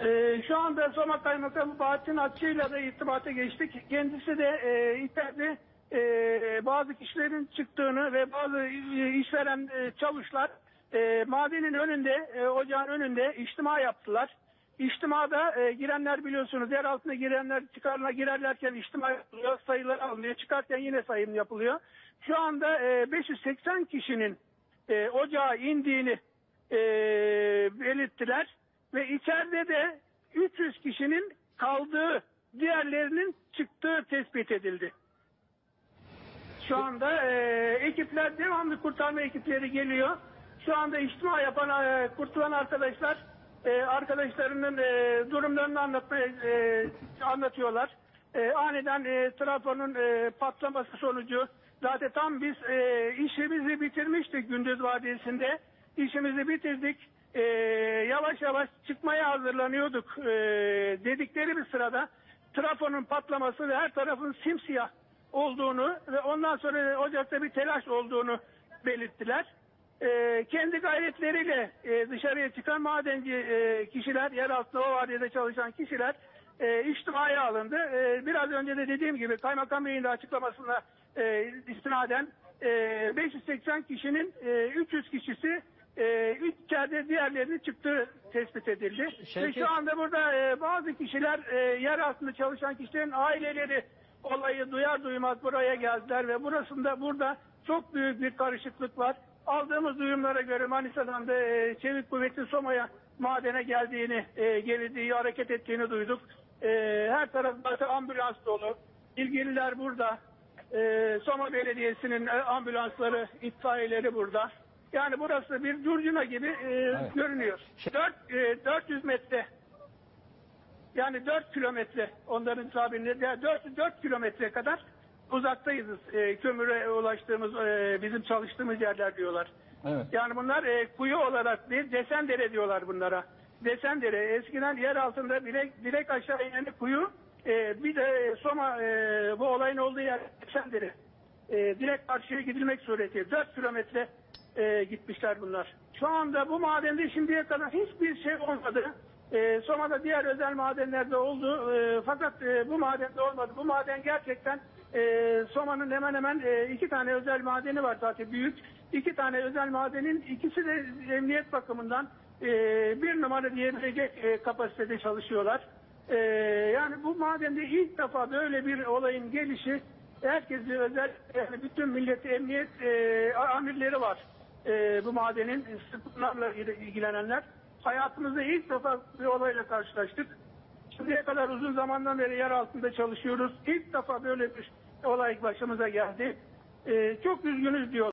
Ee, şu anda Soma Kaymakamı Bahattin Atçı'yla da irtibata geçtik. Kendisi de e, içeride e, bazı kişilerin çıktığını ve bazı işveren e, çavuşlar e, madenin önünde, e, ocağın önünde içtima yaptılar. İçtimada e, girenler biliyorsunuz yer altına girenler çıkarına girerlerken içtima yapılıyor, sayılar alınıyor. Çıkarken yine sayım yapılıyor. Şu anda e, 580 kişinin e, ocağa indiğini e, belirttiler ve içeride de 300 kişinin kaldığı, diğerlerinin çıktığı tespit edildi. Şu anda e, ekipler devamlı kurtarma ekipleri geliyor. Şu anda içtima yapan e, kurtulan arkadaşlar e, arkadaşlarının e, durumlarını anlatmaya e, anlatıyorlar. E, aniden e, trafonun e, patlaması sonucu zaten tam biz e, işimizi bitirmiştik Gündüz Vadisi'nde. İşimizi bitirdik. E, yavaş yavaş çıkmaya hazırlanıyorduk e, dedikleri bir sırada trafonun patlaması ve her tarafın simsiyah olduğunu ve ondan sonra ocakta bir telaş olduğunu belirttiler. Ee, kendi gayretleriyle e, dışarıya çıkan madenci e, kişiler, yer altında o vadide çalışan kişiler e, içtimaya alındı. E, biraz önce de dediğim gibi Kaymakam Bey'in de açıklamasına e, istinaden e, 580 kişinin e, 300 kişisi e, içeride diğerlerinin çıktığı tespit edildi. Ve Şevket- şu anda burada e, bazı kişiler e, yer altında çalışan kişilerin aileleri olayı duyar duymaz buraya geldiler ve burasında burada çok büyük bir karışıklık var. Aldığımız duyumlara göre Manisa'dan da e, Çevik Kuvvetli Soma'ya madene geldiğini, e, geldiği, hareket ettiğini duyduk. E, her taraf zaten ambulans dolu. İlgililer burada. E, Soma Belediyesi'nin e, ambulansları, itfaiyeleri burada. Yani burası bir curcuna gibi e, görünüyor. Dört, e, 400 metre yani 4 kilometre onların tabirinde de 4, 4 kilometre kadar uzaktayız. E, kömüre ulaştığımız e, bizim çalıştığımız yerler diyorlar. Evet. Yani bunlar e, kuyu olarak bir desendere diyorlar bunlara. Desendere eskiden yer altında direkt, direkt aşağı inen kuyu e, bir de Soma e, bu olayın olduğu yer desendere. E, direkt karşıya gidilmek suretiyle 4 kilometre e, gitmişler bunlar. Şu anda bu madende şimdiye kadar hiçbir şey olmadı. E, Soma'da diğer özel madenlerde oldu. E, fakat e, bu madende olmadı. Bu maden gerçekten e, Soma'nın hemen hemen e, iki tane özel madeni var zaten büyük. İki tane özel madenin ikisi de emniyet bakımından e, bir numara diyebilecek e, kapasitede çalışıyorlar. E, yani bu madende ilk defa böyle bir olayın gelişi herkesi özel yani bütün milleti emniyet e, amirleri var. E, bu madenin bunlarla ilgilenenler. Hayatımızda ilk defa bir olayla karşılaştık. Şimdiye kadar uzun zamandan beri yer altında çalışıyoruz. İlk defa böyle bir olay başımıza geldi. E, çok üzgünüz diyor.